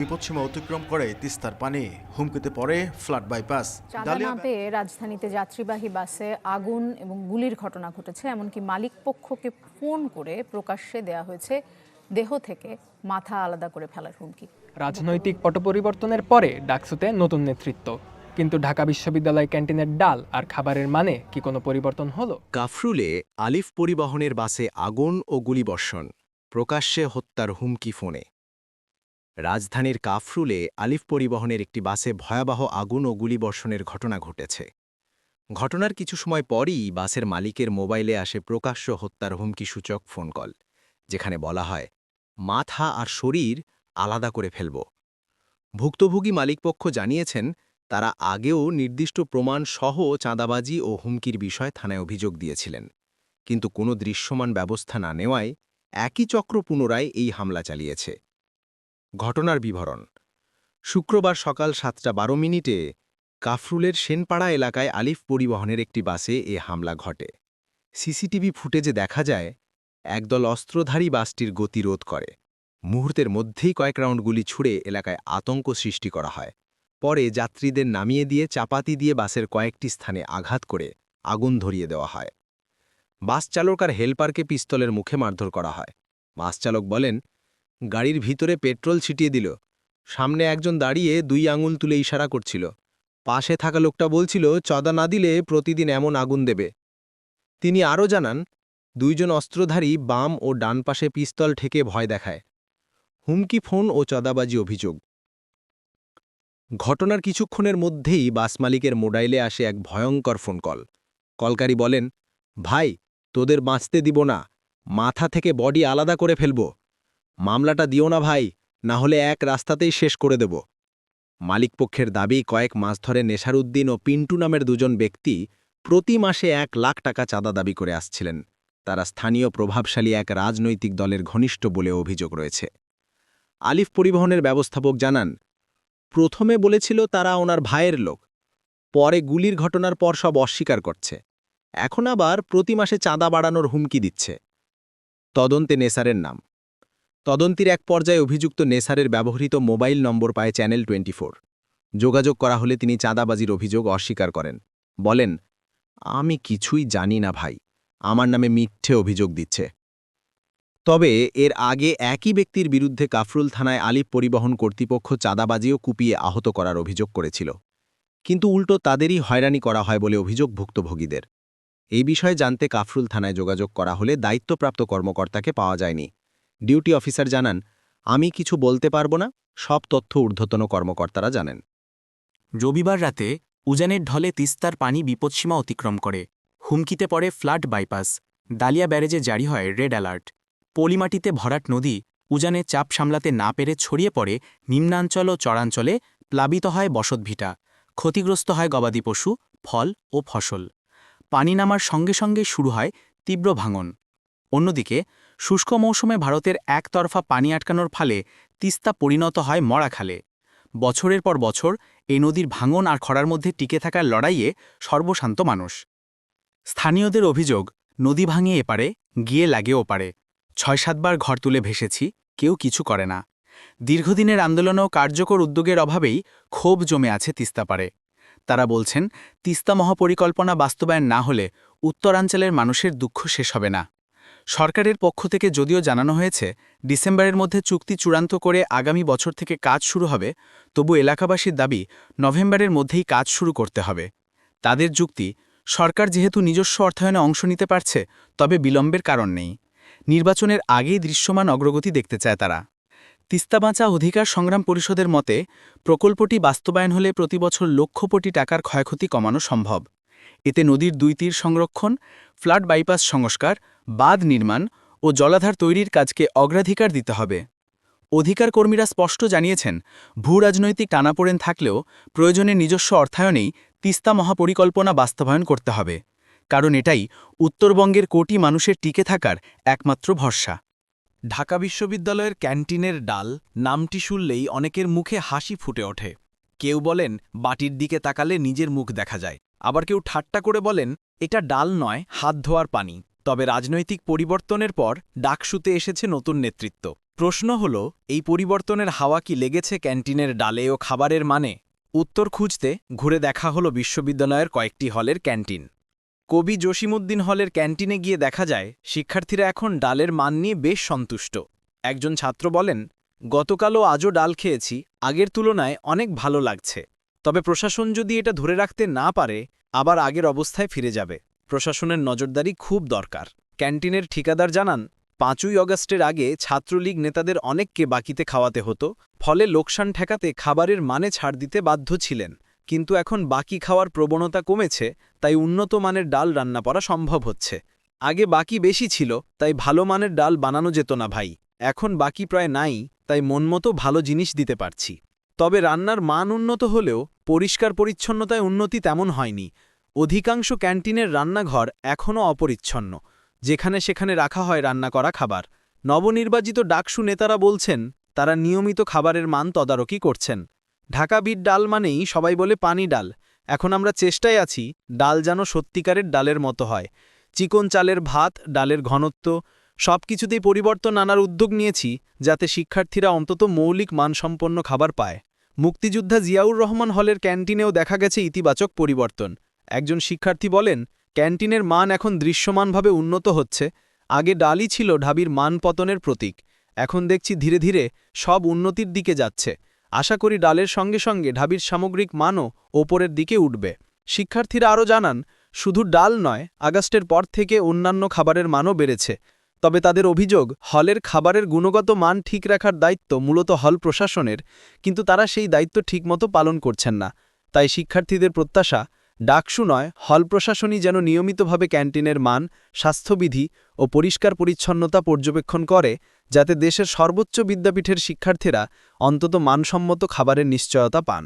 বিপদসীমা অতিক্রম করে তিস্তার পানি। হুমকিতে পড়ে ফ্লাড বাইপাস। চাঁদা না পেয়ে রাজধানীতে যাত্রীবাহী বাসে আগুন এবং গুলির ঘটনা ঘটেছে। এমনকি মালিক পক্ষকে ফোন করে প্রকাশ্যে দেয়া হয়েছে দেহ থেকে মাথা আলাদা করে ফেলার হুমকি। রাজনৈতিক পট পরিবর্তনের পরে ডাকসুতে নতুন নেতৃত্ব। কিন্তু ঢাকা বিশ্ববিদ্যালয় ক্যান্টিনের ডাল আর খাবারের মানে কি কোনো পরিবর্তন হলো? কাফরুলে আলিফ পরিবহনের বাসে আগুন ও গুলিবর্ষণ। প্রকাশ্যে হত্যার হুমকি ফোনে। রাজধানীর কাফরুলে আলিফ পরিবহনের একটি বাসে ভয়াবহ আগুন ও গুলিবর্ষণের ঘটনা ঘটেছে। ঘটনার কিছু সময় পরই বাসের মালিকের মোবাইলে আসে প্রকাশ্য হত্যার হুমকি সূচক ফোন কল, যেখানে বলা হয়, মাথা আর শরীর আলাদা করে ফেলব। ভুক্তভোগী মালিকপক্ষ জানিয়েছেন, তারা আগেও নির্দিষ্ট প্রমাণ সহ চাঁদাবাজি ও হুমকির বিষয় থানায় অভিযোগ দিয়েছিলেন। কিন্তু কোনো দৃশ্যমান ব্যবস্থা না নেওয়ায় একই চক্র পুনরায় এই হামলা চালিয়েছে। ঘটনার বিবরণ। শুক্রবার সকাল সাতটা বারো মিনিটে কাফরুলের সেনপাড়া এলাকায় আলিফ পরিবহনের একটি বাসে এ হামলা ঘটে। সিসিটিভি ফুটেজে দেখা যায়, একদল অস্ত্রধারী বাসটির গতিরোধ করে। মুহূর্তের মধ্যেই কয়েক রাউন্ড গুলি ছুড়ে এলাকায় আতঙ্ক সৃষ্টি করা হয়। পরে যাত্রীদের নামিয়ে দিয়ে চাপাতি দিয়ে বাসের কয়েকটি স্থানে আঘাত করে আগুন ধরিয়ে দেওয়া হয়। বাস চালক আর হেলপারকে পিস্তলের মুখে মারধর করা হয়। বাস চালক বলেন গাড়ির ভিতরে পেট্রোল ছিটিয়ে দিল। সামনে একজন দাঁড়িয়ে দুই আঙুল তুলে ইশারা করছিল। পাশে থাকা লোকটা বলছিল, চদা না দিলে প্রতিদিন এমন আগুন দেবে। তিনি আরও জানান, দুইজন অস্ত্রধারী বাম ও ডান পাশে পিস্তল ঠেকে ভয় দেখায়। হুমকি ফোন ও চদাবাজি অভিযোগ। ঘটনার কিছুক্ষণের মধ্যেই বাস মালিকের মোবাইলে আসে এক ভয়ঙ্কর ফোন কল। কলকারী বলেন, ভাই, তোদের বাঁচতে দিব না। মাথা থেকে বডি আলাদা করে ফেলব। মামলাটা দিও না ভাই না হলে এক রাস্তাতেই শেষ করে দেব। মালিকপক্ষের দাবি, কয়েক মাস ধরে নেশারউদ্দিন ও পিন্টু নামের দুজন ব্যক্তি প্রতি মাসে এক লাখ টাকা চাঁদা দাবি করে আসছিলেন। তারা স্থানীয় প্রভাবশালী এক রাজনৈতিক দলের ঘনিষ্ঠ বলে অভিযোগ রয়েছে। আলিফ পরিবহনের ব্যবস্থাপক জানান, প্রথমে বলেছিল তারা ওনার ভাইয়ের লোক, পরে গুলির ঘটনার পর সব অস্বীকার করছে। এখন আবার প্রতি মাসে চাঁদা বাড়ানোর হুমকি দিচ্ছে। তদন্তে নেসারের নাম। তদন্তের এক পর্যায়ে অভিযুক্ত নেসারের ব্যবহৃত মোবাইল নম্বর পায় চ্যানেল টোয়েন্টি যোগাযোগ করা হলে তিনি চাঁদাবাজির অভিযোগ অস্বীকার করেন। বলেন, আমি কিছুই জানি না ভাই। আমার নামে মিথ্যে অভিযোগ দিচ্ছে। তবে এর আগে একই ব্যক্তির বিরুদ্ধে কাফরুল থানায় আলিপ পরিবহন কর্তৃপক্ষ চাঁদাবাজিও কুপিয়ে আহত করার অভিযোগ করেছিল। কিন্তু উল্টো তাদেরই হয়রানি করা হয় বলে অভিযোগ ভুক্তভোগীদের। এই বিষয়ে জানতে কাফরুল থানায় যোগাযোগ করা হলে দায়িত্বপ্রাপ্ত কর্মকর্তাকে পাওয়া যায়নি। ডিউটি অফিসার জানান, আমি কিছু বলতে পারব না, সব তথ্য ঊর্ধ্বতন কর্মকর্তারা জানেন। রবিবার রাতে উজানের ঢলে তিস্তার পানি বিপদসীমা অতিক্রম করে। হুমকিতে পড়ে ফ্লাড বাইপাস। দালিয়া ব্যারেজে জারি হয় রেড অ্যালার্ট। পলিমাটিতে ভরাট নদী উজানে চাপ সামলাতে না পেরে ছড়িয়ে পড়ে নিম্নাঞ্চল ও চরাঞ্চলে প্লাবিত হয় বসতভিটা। ক্ষতিগ্রস্ত হয় গবাদি পশু, ফল ও ফসল। পানি নামার সঙ্গে সঙ্গে শুরু হয় তীব্র ভাঙন। অন্যদিকে শুষ্ক মৌসুমে ভারতের একতরফা পানি আটকানোর ফলে তিস্তা পরিণত হয় মরাখালে। বছরের পর বছর এই নদীর ভাঙন আর খরার মধ্যে টিকে থাকার লড়াইয়ে সর্বশান্ত মানুষ। স্থানীয়দের অভিযোগ, নদী ভাঙে এপারে, গিয়ে লাগে ওপারে। ছয় সাতবার ঘর তুলে ভেসেছি, কেউ কিছু করে না। দীর্ঘদিনের আন্দোলন ও কার্যকর উদ্যোগের অভাবেই ক্ষোভ জমে আছে তিস্তাপাড়ে তারা বলছেন, তিস্তা মহাপরিকল্পনা বাস্তবায়ন না হলে উত্তরাঞ্চলের মানুষের দুঃখ শেষ হবে না। সরকারের পক্ষ থেকে যদিও জানানো হয়েছে, ডিসেম্বরের মধ্যে চুক্তি চূড়ান্ত করে আগামী বছর থেকে কাজ শুরু হবে, তবু এলাকাবাসীর দাবি নভেম্বরের মধ্যেই কাজ শুরু করতে হবে। তাদের যুক্তি, সরকার যেহেতু নিজস্ব অর্থায়নে অংশ নিতে পারছে, তবে বিলম্বের কারণ নেই। নির্বাচনের আগেই দৃশ্যমান অগ্রগতি দেখতে চায় তারা। তিস্তা বাঁচা অধিকার সংগ্রাম পরিষদের মতে, প্রকল্পটি বাস্তবায়ন হলে প্রতিবছর লক্ষ কোটি টাকার ক্ষয়ক্ষতি কমানো সম্ভব। এতে নদীর দুই তীর সংরক্ষণ, ফ্লাড বাইপাস সংস্কার, বাঁধ নির্মাণ ও জলাধার তৈরির কাজকে অগ্রাধিকার দিতে হবে। অধিকার কর্মীরা স্পষ্ট জানিয়েছেন, ভূ রাজনৈতিক টানাপোড়েন থাকলেও প্রয়োজনে নিজস্ব অর্থায়নেই তিস্তা মহাপরিকল্পনা বাস্তবায়ন করতে হবে। কারণ এটাই উত্তরবঙ্গের কোটি মানুষের টিকে থাকার একমাত্র ভরসা। ঢাকা বিশ্ববিদ্যালয়ের ক্যান্টিনের ডাল নামটি শুনলেই অনেকের মুখে হাসি ফুটে ওঠে। কেউ বলেন, বাটির দিকে তাকালে নিজের মুখ দেখা যায়। আবার কেউ ঠাট্টা করে বলেন, এটা ডাল নয়, হাত ধোয়ার পানি। তবে রাজনৈতিক পরিবর্তনের পর ডাকসুতে এসেছে নতুন নেতৃত্ব। প্রশ্ন হল, এই পরিবর্তনের হাওয়া কি লেগেছে ক্যান্টিনের ডালে ও খাবারের মানে? উত্তর খুঁজতে ঘুরে দেখা হলো বিশ্ববিদ্যালয়ের কয়েকটি হলের ক্যান্টিন। কবি জসিমুদ্দিন হলের ক্যান্টিনে গিয়ে দেখা যায়, শিক্ষার্থীরা এখন ডালের মান নিয়ে বেশ সন্তুষ্ট। একজন ছাত্র বলেন, গতকালও আজও ডাল খেয়েছি, আগের তুলনায় অনেক ভালো লাগছে। তবে প্রশাসন যদি এটা ধরে রাখতে না পারে, আবার আগের অবস্থায় ফিরে যাবে। প্রশাসনের নজরদারি খুব দরকার। ক্যান্টিনের ঠিকাদার জানান, পাঁচই অগস্টের আগে ছাত্রলীগ নেতাদের অনেককে বাকিতে খাওয়াতে হতো, ফলে লোকসান ঠেকাতে খাবারের মানে ছাড় দিতে বাধ্য ছিলেন। কিন্তু এখন বাকি খাওয়ার প্রবণতা কমেছে, তাই উন্নত মানের ডাল রান্না করা সম্ভব হচ্ছে। আগে বাকি বেশি ছিল, তাই ভালো মানের ডাল বানানো যেত না ভাই। এখন বাকি প্রায় নাই, তাই মনমতো ভালো জিনিস দিতে পারছি। তবে রান্নার মান উন্নত হলেও পরিষ্কার পরিচ্ছন্নতায় উন্নতি তেমন হয়নি। অধিকাংশ ক্যান্টিনের রান্নাঘর এখনও অপরিচ্ছন্ন। যেখানে সেখানে রাখা হয় রান্না করা খাবার। নবনির্বাচিত ডাকসু নেতারা বলছেন, তারা নিয়মিত খাবারের মান তদারকি করছেন। ঢাকা বিট ডাল মানেই সবাই বলে পানি ডাল। এখন আমরা চেষ্টায় আছি ডাল যেন সত্যিকারের ডালের মতো হয়। চিকন চালের ভাত, ডালের ঘনত্ব সব কিছুতেই পরিবর্তন আনার উদ্যোগ নিয়েছি যাতে শিক্ষার্থীরা অন্তত মৌলিক মানসম্পন্ন খাবার পায়। মুক্তিযোদ্ধা জিয়াউর রহমান হলের ক্যান্টিনেও দেখা গেছে ইতিবাচক পরিবর্তন। একজন শিক্ষার্থী বলেন, ক্যান্টিনের মান এখন দৃশ্যমানভাবে উন্নত হচ্ছে। আগে ডালই ছিল ঢাবির মান পতনের প্রতীক। এখন দেখছি ধীরে ধীরে সব উন্নতির দিকে যাচ্ছে। আশা করি ডালের সঙ্গে সঙ্গে ঢাবির সামগ্রিক মানও ওপরের দিকে উঠবে। শিক্ষার্থীরা আরও জানান, শুধু ডাল নয়, আগস্টের পর থেকে অন্যান্য খাবারের মানও বেড়েছে। তবে তাদের অভিযোগ, হলের খাবারের গুণগত মান ঠিক রাখার দায়িত্ব মূলত হল প্রশাসনের, কিন্তু তারা সেই দায়িত্ব ঠিকমতো পালন করছেন না। তাই শিক্ষার্থীদের প্রত্যাশা, ডাকসু নয়, হল প্রশাসনই যেন নিয়মিতভাবে ক্যান্টিনের মান, স্বাস্থ্যবিধি ও পরিষ্কার পরিচ্ছন্নতা পর্যবেক্ষণ করে, যাতে দেশের সর্বোচ্চ বিদ্যাপীঠের শিক্ষার্থীরা অন্তত মানসম্মত খাবারের নিশ্চয়তা পান।